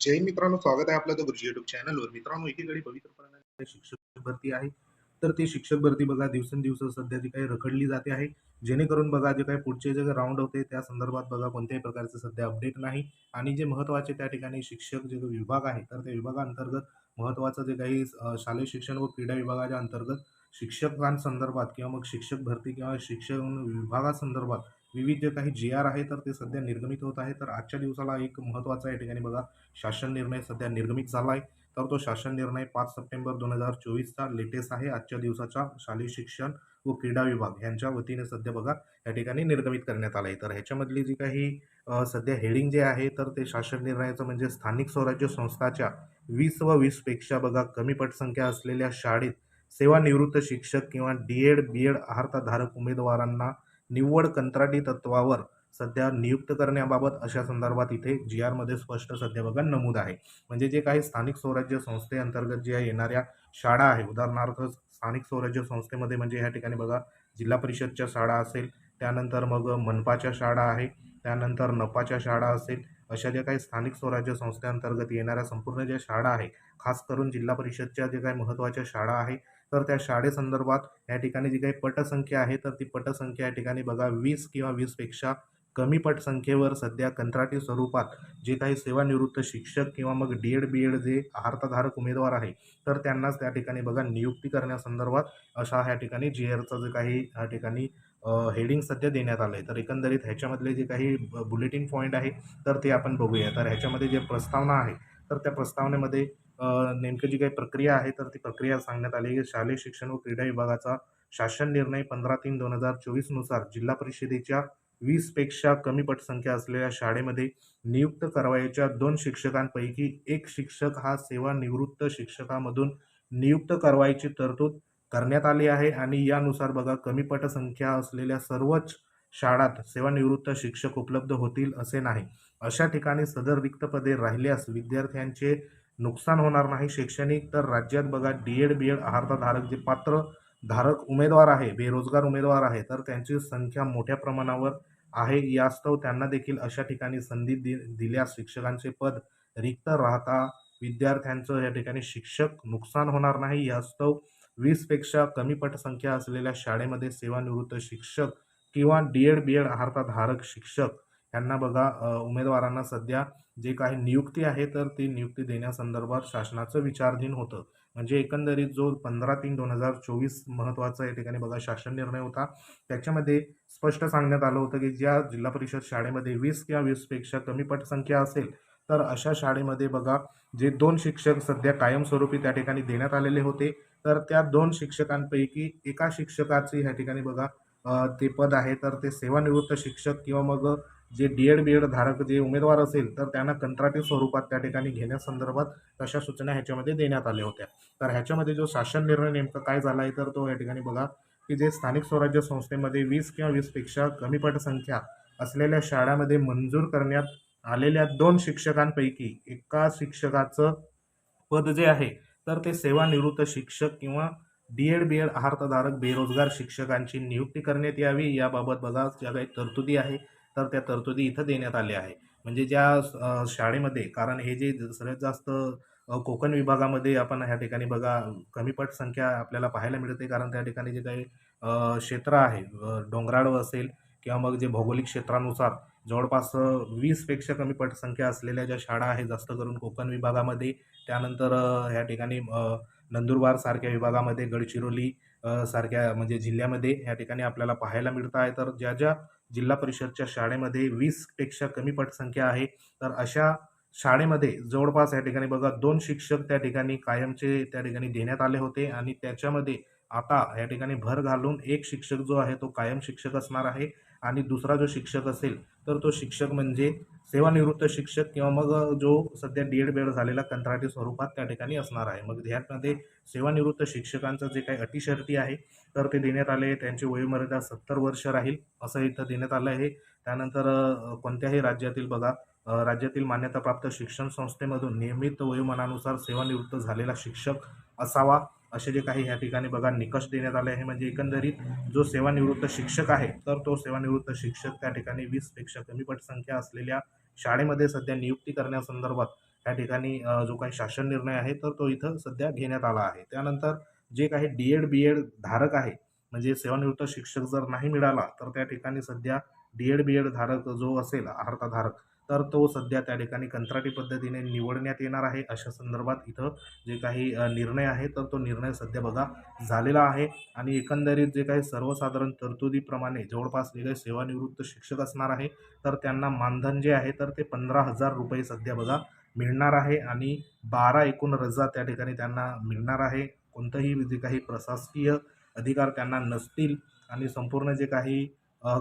जय मित्रांनो स्वागत आहे आपलं गुरुजी युट्यूब चॅनलवर मित्रांनो एकीकडे पवित्र शिक्षक भरती आहे. तर ती शिक्षक भरती बघा दिवसेंदिवस सध्या जी काही रखडली जाते आहे. जेणेकरून बघा जे काही पुढचे जे राऊंड होते त्या संदर्भात बघा कोणत्याही प्रकारचे सध्या अपडेट नाही. आणि जे महत्त्वाचे त्या ठिकाणी शिक्षक जे विभाग आहे तर त्या विभागाअंतर्गत महत्त्वाचं जे काही शालेय शिक्षण व क्रीडा विभागाच्या अंतर्गत शिक्षकांसंदर्भात किंवा मग शिक्षक भरती किंवा शिक्षण विभागासंदर्भात विविध जे काही जी आर आहे तर ते सध्या निर्गमित होत आहे. तर आजच्या दिवसाला एक महत्त्वाचा या ठिकाणी बघा शासन निर्णय सध्या निर्गमित झाला आहे. तर तो शासन निर्णय पाच सप्टेंबर दोन हजार चोवीसचा लेटेस्ट आहे. आजच्या दिवसाचा शालेय शिक्षण व क्रीडा विभाग यांच्या वतीने सध्या बघा या ठिकाणी निर्गमित करण्यात आला आहे. तर ह्याच्यामधली जी काही सध्या हेडिंग जे आहे तर ते शासन निर्णयाचं म्हणजे स्थानिक स्वराज्य संस्थाच्या वीस व वीसपेक्षा बघा कमी पटसंख्या असलेल्या शाळेत सेवानिवृत्त शिक्षक किंवा डी एड बी एड धारक उमेदवारांना निव्वळ कंत्राटी तत्वावर सध्या नियुक्त करण्याबाबत अशा संदर्भात इथे जी आरमध्ये स्पष्ट सध्या बघा नमूद आहे. म्हणजे जे काही स्थानिक स्वराज्य संस्थेअंतर्गत ज्या येणाऱ्या शाळा आहे उदाहरणार्थ स्थानिक स्वराज्य संस्थेमध्ये म्हणजे ह्या ठिकाणी बघा जिल्हा परिषदच्या शाळा असेल त्यानंतर मग मनपाच्या शाळा आहे त्यानंतर नपाच्या शाळा असेल अशा ज्या काही स्थानिक स्वराज्य संस्थेअंतर्गत येणाऱ्या संपूर्ण ज्या शाळा आहे खास करून जिल्हा परिषदच्या जे काही महत्त्वाच्या शाळा आहे तर त्या शाळेसंदर्भात या ठिकाणी जी काही पटसंख्या आहे तर ती पटसंख्या या ठिकाणी बघा वीस किंवा वीसपेक्षा कमी पटसंख्येवर सध्या कंत्राटी स्वरूपात जे काही सेवानिवृत्त शिक्षक किंवा मग डी एड बी एड जे आहारताधारक उमेदवार आहे तर त्यांनाच त्या ठिकाणी बघा नियुक्ती करण्यासंदर्भात अशा ह्या ठिकाणी जी आरचं जे काही ह्या ठिकाणी हेडिंग सध्या देण्यात आलं आहे तर एकंदरीत ह्याच्यामधले जे काही बुलेटिन पॉईंट आहे तर ते आपण बघूया. तर ह्याच्यामध्ये जे प्रस्तावना आहे तर त्या प्रस्तावनेमध्ये नेमकं जी काही प्रक्रिया आहे तर ती प्रक्रिया सांगण्यात आली आहे. शालेय शिक्षण व क्रीडा विभागाचा शासन निर्णय पंधरा तीन दोन हजार चोवीसनुसार जिल्हा परिषदेच्या वीसपेक्षा कमी पटसंख्या असलेल्या शाळेमध्ये नियुक्त करावयाच्या दोन शिक्षकांपैकी एक शिक्षक हा सेवानिवृत्त शिक्षकामधून नियुक्त करवायची तरतूद करण्यात आली आहे. आणि यानुसार बघा कमी पटसंख्या असलेल्या सर्वच शाळात सेवानिवृत्त शिक्षक उपलब्ध होतील असे नाही. अशा ठिकाणी सदर रिक्त पदे राहिल्यास विद्यार्थ्यांचे नुकसान होणार नाही. शैक्षणिक तर राज्यात बघा डी एड बी एड आहारताधारक जे पात्र धारक उमेदवार आहे बेरोजगार उमेदवार आहे तर त्यांची संख्या मोठ्या प्रमाणावर आहे. यास्तव त्यांना देखील अशा ठिकाणी संधी दि दिल्यास शिक्षकांचे पद रिक्त राहता विद्यार्थ्यांचं या ठिकाणी शिक्षक नुकसान होणार नाही. यास्तव वीसपेक्षा कमी पटसंख्या असलेल्या शाळेमध्ये सेवानिवृत्त शिक्षक किंवा डी एड बी एड धारक शिक्षक यांना बघा उमेदवारांना सध्या जे काही नियुक्ती आहे तर ती नियुक्ती देण्यासंदर्भात शासनाचं विचारधीन होतं. म्हणजे एकंदरीत जो पंधरा तीन दोन हजार चोवीस महत्त्वाचा या ठिकाणी बघा शासन निर्णय होता. त्याच्यामध्ये स्पष्ट सांगण्यात आलं होतं की ज्या जिल्हा परिषद शाळेमध्ये वीस किंवा वीसपेक्षा कमी पटसंख्या असेल तर अशा शाळेमध्ये बघा जे दोन शिक्षक सध्या कायमस्वरूपी त्या ठिकाणी देण्यात आलेले होते तर त्या दोन शिक्षकांपैकी एका शिक्षकाचे ह्या ठिकाणी बघा ते पद आहे तर ते सेवानिवृत्त शिक्षक किंवा मग जे डी एड बी एड धारक जे उमेदवार असेल तर त्यांना कंत्राटी स्वरूपात त्या ठिकाणी घेण्यासंदर्भात तशा सूचना ह्याच्यामध्ये देण्यात आल्या होत्या. तर ह्याच्यामध्ये जो शासन निर्णय नेमका काय झाला आहे तर तो या ठिकाणी बघा की जे स्थानिक स्वराज्य संस्थेमध्ये वीस किंवा वीसपेक्षा कमी पटसंख्या असलेल्या शाळामध्ये मंजूर करण्यात आलेल्या दोन शिक्षकांपैकी एका शिक्षकाचं पद जे आहे तर ते सेवानिवृत्त शिक्षक किंवा डी एड बी एड आहारताधारक बेरोजगार शिक्षकांची नियुक्ती करण्यात यावी. याबाबत बघा ज्या काही तरतुदी आहे तर त्या तरतुदी इथं देण्यात आल्या आहे म्हणजे ज्या शाळेमध्ये कारण हे जे सर्वात जास्त कोकण विभागामध्ये आपण ह्या ठिकाणी बघा कमीपट संख्या आपल्याला पाहायला मिळते. कारण त्या ठिकाणी जे काही क्षेत्र आहे डोंगराळ असेल किंवा मग जे भौगोलिक क्षेत्रानुसार जवळपास वीसपेक्षा कमी पटसंख्या असलेल्या ज्या शाळा आहेत जास्त करून कोकण विभागामध्ये त्यानंतर ह्या ठिकाणी नंदुरबार सारख्या विभागामध्ये गडचिरोली सारख्या म्हणजे जिल्ह्यामध्ये ह्या ठिकाणी आपल्याला पाहायला मिळत आहे. तर ज्या ज्या जिल्हा परिषदच्या शाळेमध्ये वीसपेक्षा कमी पटसंख्या आहे. तर अशा शाळेमध्ये जवळपास या ठिकाणी बघा दोन शिक्षक त्या ठिकाणी कायमचे त्या ठिकाणी देण्यात आले होते आणि त्याच्यामध्ये आता या ठिकाणी भर घालून एक शिक्षक जो आहे तो कायम शिक्षक असणार आहे. आणि दुसरा जो शिक्षक असेल तर तो शिक्षक म्हणजे सेवानिवृत्त शिक्षक किंवा मग जो सध्या डी एड बेड झालेला कंत्राटी स्वरूपात त्या ठिकाणी असणार आहे. मग ह्यामध्ये सेवानिवृत्त शिक्षकांचं जे काही अटीशर्ती आहे तर ते देण्यात आले. त्यांची वयोमर्यादा सत्तर वर्ष राहील असं इथं देण्यात आलं आहे. त्यानंतर कोणत्याही राज्यातील बघा राज्यातील मान्यताप्राप्त शिक्षण संस्थेमधून नियमित वयोमानानुसार सेवानिवृत्त झालेला शिक्षक असावा. असे जे काही ह्या ठिकाणी बघा निकष देण्यात आले आहे. म्हणजे एकंदरीत जो सेवानिवृत्त शिक्षक आहे तर तो सेवानिवृत्त शिक्षक त्या ठिकाणी वीसपेक्षा कमी पटसंख्या असलेल्या शाळेमध्ये सध्या नियुक्ती करण्यासंदर्भात त्या ठिकाणी जो काही शासन निर्णय आहे तर तो इथं सध्या घेण्यात आला आहे. त्यानंतर जे काही डी एड बी एड धारक आहे म्हणजे सेवानिवृत्त शिक्षक जर नाही मिळाला तर त्या ठिकाणी सध्या डी एड बी एड धारक जो असेल धारक तर तो सध्या त्या ठिकाणी कंत्राटी पद्धतीने निवडण्यात येणार आहे. अशा संदर्भात इथं जे काही निर्णय आहे तर तो निर्णय सध्या बघा झालेला आहे. आणि एकंदरीत जे काही सर्वसाधारण तरतुदीप्रमाणे जवळपास जे काही सेवानिवृत्त शिक्षक असणार आहे तर त्यांना मानधन जे आहे तर ते पंधरा हजार रुपये सध्या बघा मिळणार आहे. आणि बारा एकूण रजा त्या ठिकाणी त्यांना मिळणार आहे. कोणतंही जे काही प्रशासकीय अधिकार त्यांना नसतील आणि संपूर्ण जे काही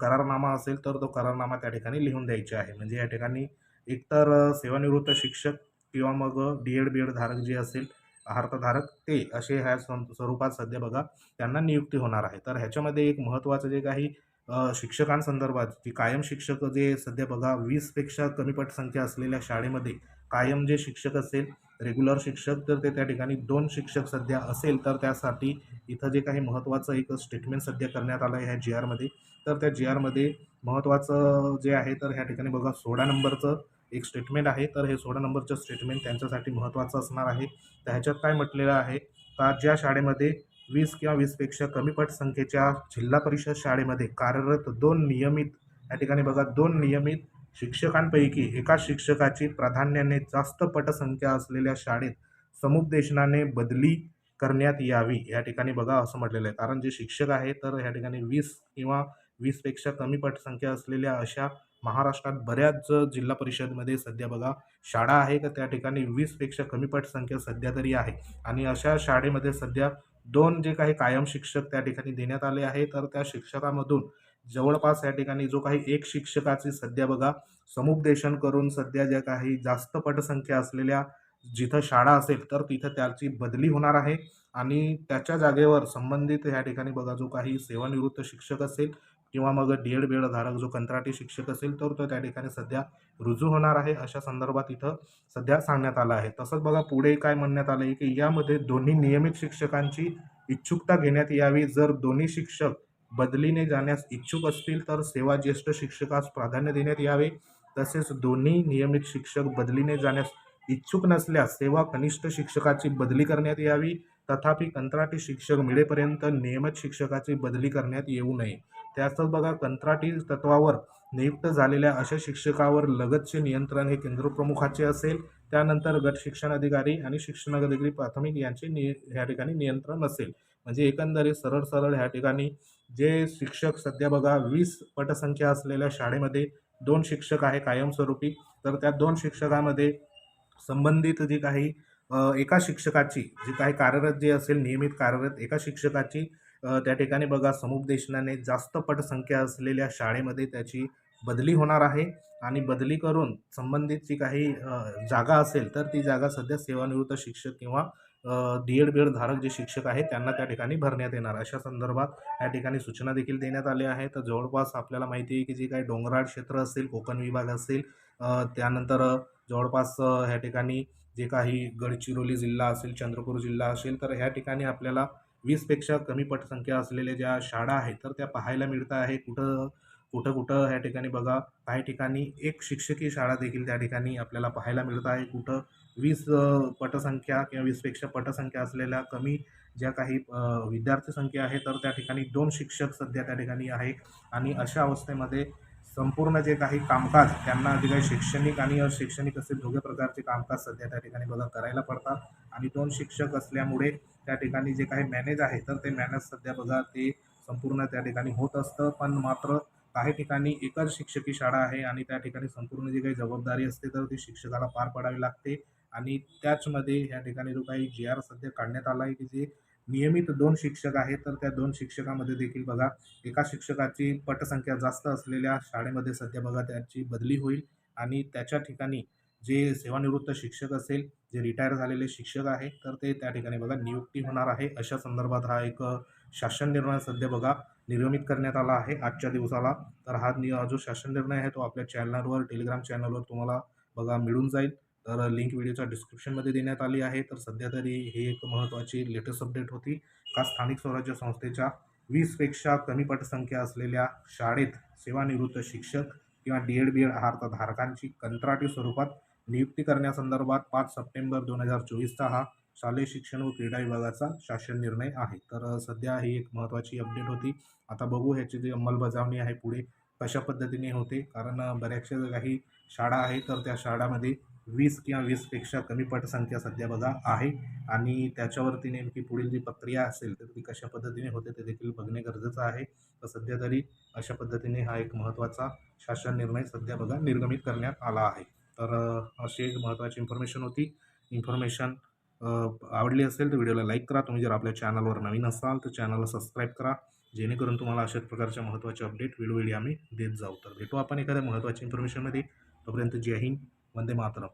करारनामा असेल तर तो करारनामा त्या ठिकाणी लिहून द्यायची आहे. म्हणजे या ठिकाणी एकतर सेवानिवृत्त शिक्षक किंवा मग डी एड बी एड धारक जे असेल अर्थधारक ते असे ह्या स्वरूपात सध्या बघा त्यांना नियुक्ती होणार आहे. तर ह्याच्यामध्ये एक महत्त्वाचं जे काही शिक्षकांसंदर्भात जी कायम शिक्षक जे सध्या बघा वीसपेक्षा कमी पटसंख्या असलेल्या शाळेमध्ये कायम जे शिक्षक असेल रेग्युलर शिक्षक तर ते त्या ठिकाणी दोन शिक्षक सध्या असेल तर त्यासाठी इथं जे काही महत्त्वाचं एक स्टेटमेंट सध्या करण्यात आलं आहे ह्या जी आरमध्ये तर त्या जी आरमध्ये महत्त्वाचं जे आहे तर ह्या ठिकाणी बघा सोळा नंबरचं एक स्टेटमेंट आहे. तर हे सोळा नंबरचं स्टेटमेंट त्यांच्यासाठी महत्त्वाचं असणार आहे. तर ह्याच्यात काय म्हटलेलं आहे? का ज्या शाळेमध्ये वीस किंवा वीसपेक्षा कमी पटसंख्येच्या जिल्हा परिषद शाळेमध्ये कार्यरत दोन नियमित या ठिकाणी बघा दोन नियमित शिक्षकांपैकी एका शिक्षकाची प्राधान्याने जास्त पटसंख्या असलेल्या शाळेत समुपदेशनाने बदली करण्यात यावी या ठिकाणी बघा असं म्हटलेलं आहे. कारण जे शिक्षक आहे तर ह्या ठिकाणी वीस किंवा वीसपेक्षा कमी पटसंख्या असलेल्या अशा महाराष्ट्रात बऱ्याच जिल्हा परिषदमध्ये सध्या बघा शाळा आहे तर त्या ठिकाणी? वीसपेक्षा कमी पटसंख्या सध्या तरी आहे. आणि अशा शाळेमध्ये सध्या दोन जे काही कायम शिक्षक त्या ठिकाणी देण्यात आले आहे तर त्या शिक्षकामधून जवळपास या ठिकाणी जो काही एक शिक्षकाची सध्या बघा समुपदेशन करून सध्या ज्या काही जास्त पटसंख्या असलेल्या जिथं शाळा असेल तर तिथं त्याची बदली होणार आहे. आणि त्याच्या जागेवर संबंधित ह्या ठिकाणी बघा जो काही सेवानिवृत्त शिक्षक असेल किंवा मग डी एड बी धारक जो कंत्राटी शिक्षक असेल तर तो त्या ठिकाणी सध्या रुजू होणार आहे अशा संदर्भात इथं सध्या सांगण्यात आलं आहे. तसंच बघा पुढे काय म्हणण्यात आलं आहे की यामध्ये दोन्ही नियमित शिक्षकांची इच्छुकता घेण्यात यावी. जर दोन्ही शिक्षक बदलीने जाण्यास इच्छुक असतील तर सेवा ज्येष्ठ शिक्षकास प्राधान्य देण्यात यावे. तसेच दोन्ही नियमित शिक्षक बदलीने जाण्यास इच्छुक नसल्यास सेवा कनिष्ठ शिक्षकाची बदली करण्यात यावी. तथापि कंत्राटी शिक्षक मिळेपर्यंत नियमित शिक्षकाची बदली करण्यात येऊ नये. त्यातच बघा कंत्राटी तत्वावर नियुक्त झालेल्या अशा शिक्षकावर लगतचे नियंत्रण हे केंद्रप्रमुखाचे असेल. त्यानंतर गट शिक्षण अधिकारी आणि शिक्षण अधिकारी प्राथमिक यांचे नि ह्या ठिकाणी नियंत्रण असेल. म्हणजे एकंदरीत सरळ सरळ ह्या ठिकाणी जे शिक्षक सध्या बघा वीस पटसंख्या असलेल्या शाळेमध्ये दोन शिक्षक आहे कायमस्वरूपी. तर त्या दोन शिक्षकामध्ये संबंधित जी काही एका शिक्षकाची जी काही कार्यरत जे असेल नियमित कार्यरत एका शिक्षकाची त्या ठिकाणी बघा समुपदेशनाने जास्त पटसंख्या असलेल्या शाळेमध्ये त्याची बदली होणार आहे. आणि बदली करून संबंधित जी काही जागा असेल तर ती जागा सध्या सेवानिवृत्त शिक्षक किंवा डी एड बी एड धारक जे शिक्षक आहेत त्यांना त्या ठिकाणी भरण्यात येणार. अशा संदर्भात या ठिकाणी सूचना देखील देण्यात आल्या आहेत. तर जवळपास आपल्याला माहिती आहे की जे काही डोंगराळ क्षेत्र असेल कोकण विभाग असेल त्यानंतर जवळपास ह्या ठिकाणी जे काही गडचिरोली जिल्हा असेल चंद्रपूर जिल्हा असेल तर ह्या ठिकाणी आपल्याला वीसपेक्षा कमी पटसंख्या असलेल्या ज्या शाळा आहेत तर त्या पाहायला मिळत आहे. कुठं कुठं कुठं ह्या ठिकाणी बघा काही ठिकाणी एक शिक्षकी शाळा देखील त्या ठिकाणी आपल्याला पाहायला मिळत आहे. कुठं वीस पटसंख्या किंवा वीसपेक्षा पटसंख्या असलेल्या कमी ज्या काही विद्यार्थी संख्या आहे तर त्या ठिकाणी दोन शिक्षक सध्या त्या ठिकाणी आहे आणि अशा अवस्थेमध्ये संपूर्ण जे काही कामकाज त्यांना जे काही शैक्षणिक आणि अशैक्षणिक असे दोघे प्रकारचे कामकाज सध्या त्या ठिकाणी बघा करायला पडतात. आणि दोन शिक्षक असल्यामुळे त्या ठिकाणी जे काही मॅनेज आहे तर ते मॅनेज सध्या बघा ते संपूर्ण त्या ठिकाणी होत असतं. पण मात्र काही ठिकाणी एकच शिक्षकी शाळा आहे आणि त्या ठिकाणी संपूर्ण जी काही जबाबदारी असते तर ती शिक्षकाला पार पाडावी लागते. आणि त्याचमध्ये या ठिकाणी जो काही जी आर सध्या काढण्यात आला आहे की जे नियमित दोन शिक्षक आहेत तर त्या दोन शिक्षकामध्ये देखील बघा एका शिक्षकाची पटसंख्या जास्त असलेल्या शाळेमध्ये सध्या बघा त्याची बदली होईल. आणि त्याच्या ठिकाणी जे सेवानिवृत्त शिक्षक असेल जे रिटायर झालेले शिक्षक आहे तर ते त्या ठिकाणी बघा नियुक्ती होणार आहे. अशा संदर्भात हा एक शासन निर्णय सध्या बघा निर्मित करण्यात आला आहे आजच्या दिवसाला. तर हा नि जो शासन निर्णय आहे तो आपल्या चॅनलवर टेलिग्राम चॅनलवर तुम्हाला बघा मिळून जाईल. तर लिंक व्हिडिओच्या डिस्क्रिप्शनमध्ये देण्यात आली आहे. तर सध्या तरी ही एक महत्त्वाची लेटेस्ट अपडेट होती. का स्थानिक स्वराज्य संस्थेच्या वीसपेक्षा कमी पटसंख्या असलेल्या शाळेत सेवानिवृत्त शिक्षक किंवा डी एड बी एड धारकांची कंत्राटी स्वरूपात नियुक्ती करण्यासंदर्भात पाच सप्टेंबर दोन हजार चोवीसचा हा शालेय शिक्षण व क्रीडा विभागाचा शासन निर्णय आहे. तर सध्या ही एक महत्त्वाची अपडेट होती. आता बघू ह्याची जी अंमलबजावणी आहे पुढे कशा पद्धतीने होते. कारण बऱ्याचशा काही शाळा आहे तर त्या शाळामध्ये वीस किंवा वीसपेक्षा कमी पटसंख्या सध्या बघा आहे. आणि त्याच्यावरती नेमकी पुढील जी प्रक्रिया असेल तर ती कशा पद्धतीने होते ते देखील बघणे गरजेचं आहे. तर सध्या तरी अशा पद्धतीने हा एक महत्त्वाचा शासन निर्णय सध्या बघा निर्गमित करण्यात आला आहे. तर अशी एक महत्त्वाची इन्फॉर्मेशन होती. इन्फॉर्मेशन आवडली असेल तर व्हिडिओला लाईक करा. तुम्ही जर आपल्या चॅनलवर नवीन असाल तर चॅनलला सबस्क्राईब करा. जेणेकरून तुम्हाला अशाच प्रकारच्या महत्त्वाचे अपडेट वेळोवेळी आम्ही देत जाऊ. तर भेटू आपण एखाद्या महत्त्वाच्या इन्फॉर्मेशनमध्ये तोपर्यंत जय हिंद. वंदे मातरम.